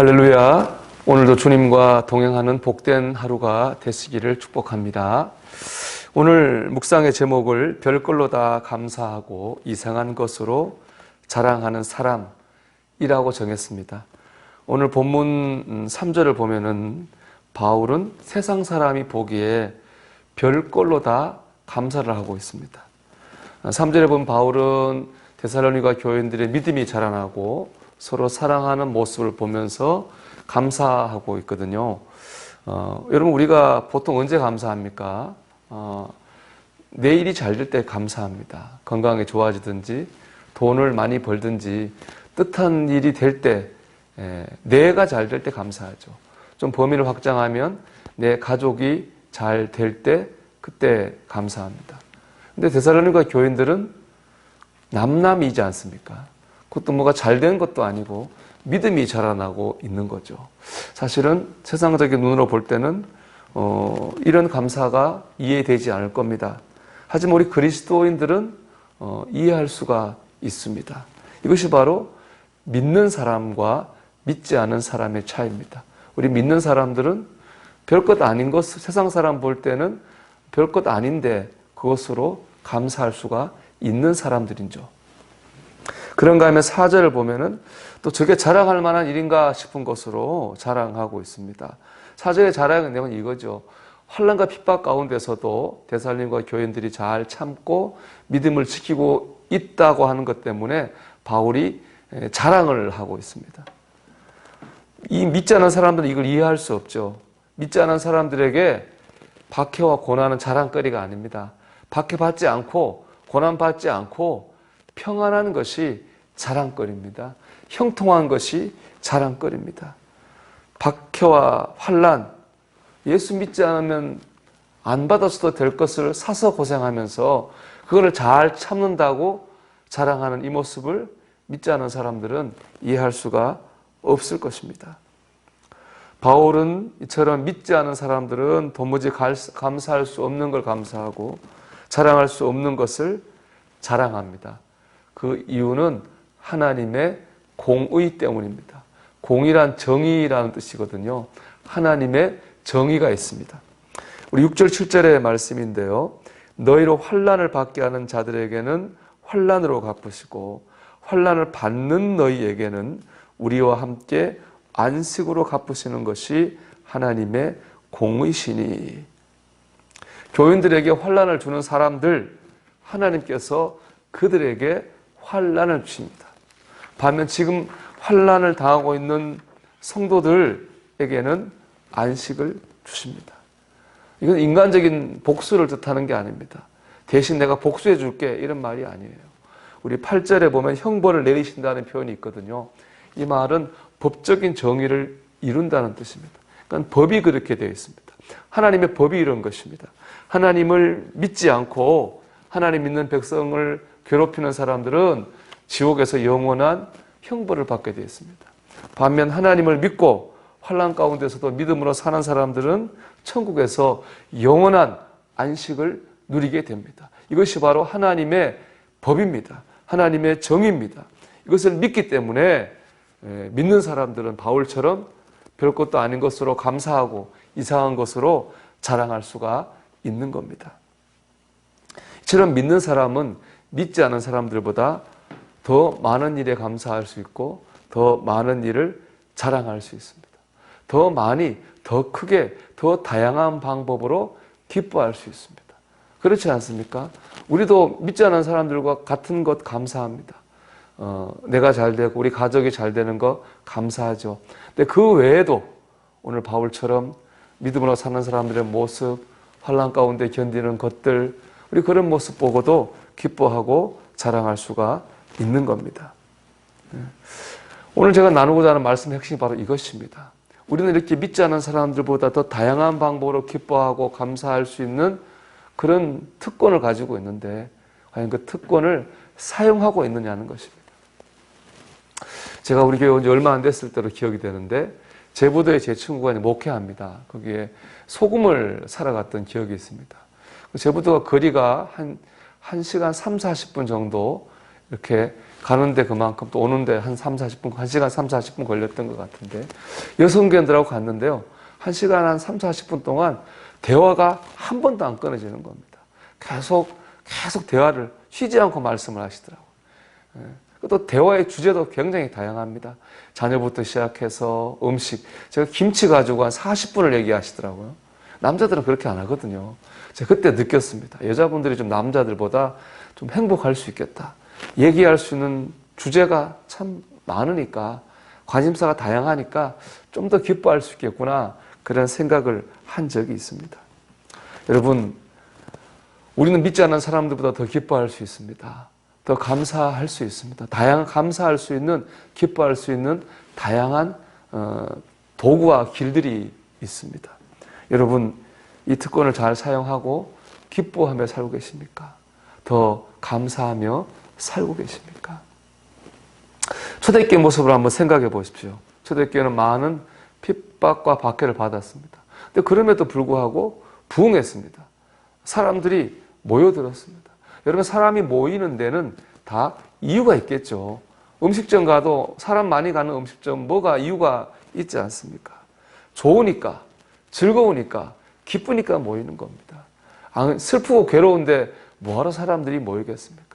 할렐루야. 오늘도 주님과 동행하는 복된 하루가 되시기를 축복합니다. 오늘 묵상의 제목을 별걸로 다 감사하고 이상한 것으로 자랑하는 사람이라고 정했습니다. 오늘 본문 3절을 보면은 바울은 세상 사람이 보기에 별걸로 다 감사를 하고 있습니다. 3절에 보면 바울은 데살로니가 교인들의 믿음이 자라나고 서로 사랑하는 모습을 보면서 감사하고 있거든요. 어, 여러분 우리가 보통 언제 감사합니까? 어, 내 일이 잘 될 때 감사합니다. 건강이 좋아지든지 돈을 많이 벌든지 뜻한 일이 될 때, 예, 내가 잘 될 때 감사하죠. 좀 범위를 확장하면 내 가족이 잘 될 때 그때 감사합니다. 근데 데살로니가 교인들은 남남이지 않습니까? 그것도 뭐가 잘 된 것도 아니고 믿음이 자라나고 있는 거죠. 사실은 세상적인 눈으로 볼 때는 어, 이런 감사가 이해되지 않을 겁니다. 하지만 우리 그리스도인들은 어, 이해할 수가 있습니다. 이것이 바로 믿는 사람과 믿지 않은 사람의 차이입니다. 우리 믿는 사람들은 별것 아닌 것, 세상 사람 볼 때는 별것 아닌데 그것으로 감사할 수가 있는 사람들이죠. 그런가 하면 사절을 보면은 또 저게 자랑할 만한 일인가 싶은 것으로 자랑하고 있습니다. 사절의 자랑의 내용은 이거죠. 환란과 핍박 가운데서도 대살림과 교인들이 잘 참고 믿음을 지키고 있다고 하는 것 때문에 바울이 자랑을 하고 있습니다. 이 믿지 않은 사람들은 이걸 이해할 수 없죠. 믿지 않은 사람들에게 박해와 고난은 자랑거리가 아닙니다. 박해받지 않고 고난받지 않고 평안한 것이 자랑거리입니다. 형통한 것이 자랑거리입니다. 박해와 환란, 예수 믿지 않으면 안 받았어도 될 것을 사서 고생하면서 그거를 잘 참는다고 자랑하는 이 모습을 믿지 않은 사람들은 이해할 수가 없을 것입니다. 바울은 이처럼 믿지 않은 사람들은 도무지 감사할 수 없는 걸 감사하고 자랑할 수 없는 것을 자랑합니다. 그 이유는 하나님의 공의 때문입니다. 공이란 정의라는 뜻이거든요. 하나님의 정의가 있습니다. 우리 6절 7절의 말씀인데요. 너희로 환란을 받게 하는 자들에게는 환란으로 갚으시고 환란을 받는 너희에게는 우리와 함께 안식으로 갚으시는 것이 하나님의 공의시니 교인들에게 환란을 주는 사람들 하나님께서 그들에게 환란을 주십니다. 반면 지금 환란을 당하고 있는 성도들에게는 안식을 주십니다. 이건 인간적인 복수를 뜻하는 게 아닙니다. 대신 내가 복수해 줄게 이런 말이 아니에요. 우리 8절에 보면 형벌을 내리신다는 표현이 있거든요. 이 말은 법적인 정의를 이룬다는 뜻입니다. 그러니까 법이 그렇게 되어 있습니다. 하나님의 법이 이런 것입니다. 하나님을 믿지 않고 하나님 믿는 백성을 괴롭히는 사람들은 지옥에서 영원한 형벌을 받게 되어 있습니다. 반면 하나님을 믿고 환란 가운데서도 믿음으로 사는 사람들은 천국에서 영원한 안식을 누리게 됩니다. 이것이 바로 하나님의 법입니다. 하나님의 정의입니다. 이것을 믿기 때문에 믿는 사람들은 바울처럼 별 것도 아닌 것으로 감사하고 이상한 것으로 자랑할 수가 있는 겁니다. 이처럼 믿는 사람은 믿지 않은 사람들보다 더 많은 일에 감사할 수 있고 더 많은 일을 자랑할 수 있습니다. 더 많이, 더 크게, 더 다양한 방법으로 기뻐할 수 있습니다. 그렇지 않습니까? 우리도 믿지 않은 사람들과 같은 것 감사합니다. 어, 내가 잘 되고 우리 가족이 잘 되는 거 감사하죠. 근데 그 외에도 오늘 바울처럼 믿음으로 사는 사람들의 모습, 환란 가운데 견디는 것들, 우리 그런 모습 보고도 기뻐하고 자랑할 수가 있는 겁니다. 네. 오늘 제가 나누고자 하는 말씀의 핵심이 바로 이것입니다. 우리는 이렇게 믿지 않은 사람들보다 더 다양한 방법으로 기뻐하고 감사할 수 있는 그런 특권을 가지고 있는데 과연 그 특권을 사용하고 있느냐는 것입니다. 제가 우리 교회 온 지 얼마 안 됐을 때로 기억이 되는데 제부도에 제 친구가 목회합니다. 거기에 소금을 사러 갔던 기억이 있습니다. 제부도가 거리가 한, 한 시간 3, 40분 정도 이렇게 가는데 그만큼 또 오는데 한 3, 40분, 1시간 3, 40분 걸렸던 것 같은데 여성견들하고 갔는데요. 1시간 한 3, 40분 동안 대화가 한 번도 안 끊어지는 겁니다. 계속 계속 대화를 쉬지 않고 말씀을 하시더라고요. 예. 또 대화의 주제도 굉장히 다양합니다. 자녀부터 시작해서 음식. 제가 김치 가지고 한 40분을 얘기하시더라고요. 남자들은 그렇게 안 하거든요. 제가 그때 느꼈습니다. 여자분들이 좀 남자들보다 좀 행복할 수 있겠다. 얘기할 수 있는 주제가 참 많으니까, 관심사가 다양하니까 좀 더 기뻐할 수 있겠구나. 그런 생각을 한 적이 있습니다. 여러분, 우리는 믿지 않는 사람들보다 더 기뻐할 수 있습니다. 더 감사할 수 있습니다. 다양한 감사할 수 있는 기뻐할 수 있는 다양한 어, 도구와 길들이 있습니다. 여러분 이 특권을 잘 사용하고 기뻐하며 살고 계십니까? 더 감사하며 살고 계십니까? 초대교회 모습을 한번 생각해 보십시오. 초대교회는 많은 핍박과 박해를 받았습니다. 근데 그럼에도 불구하고 부흥했습니다. 사람들이 모여들었습니다. 여러분 사람이 모이는 데는 다 이유가 있겠죠. 음식점 가도 사람 많이 가는 음식점 뭐가 이유가 있지 않습니까? 좋으니까, 즐거우니까, 기쁘니까 모이는 겁니다. 아, 슬프고 괴로운데 뭐하러 사람들이 모이겠습니까?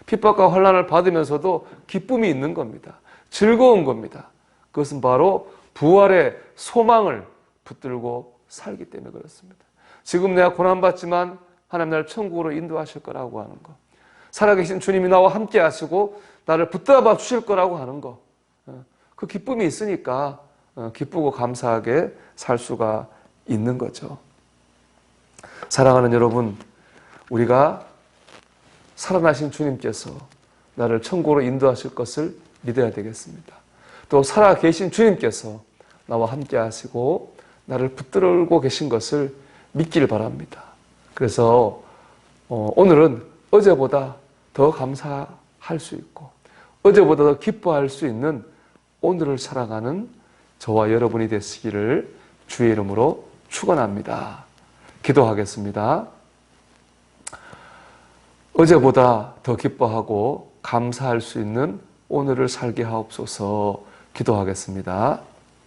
예. 핍박과 환란을 받으면서도 기쁨이 있는 겁니다. 즐거운 겁니다. 그것은 바로 부활의 소망을 붙들고 살기 때문에 그렇습니다. 지금 내가 고난받지만 하나님 나를 천국으로 인도하실 거라고 하는 것. 살아계신 주님이 나와 함께 하시고 나를 붙들어 주실 거라고 하는 것. 어, 그 기쁨이 있으니까 어, 기쁘고 감사하게 살 수가 있는 거죠. 사랑하는 여러분, 우리가 살아나신 주님께서 나를 천국으로 인도하실 것을 믿어야 되겠습니다. 또 살아계신 주님께서 나와 함께 하시고 나를 붙들고 계신 것을 믿기를 바랍니다. 그래서 어, 오늘은 어제보다 더 감사할 수 있고 어제보다 더 기뻐할 수 있는 오늘을 살아가는 저와 여러분이 되시기를 주의 이름으로 축원합니다. 기도하겠습니다. 어제보다 더 기뻐하고 감사할 수 있는 오늘을 살게 하옵소서 기도하겠습니다.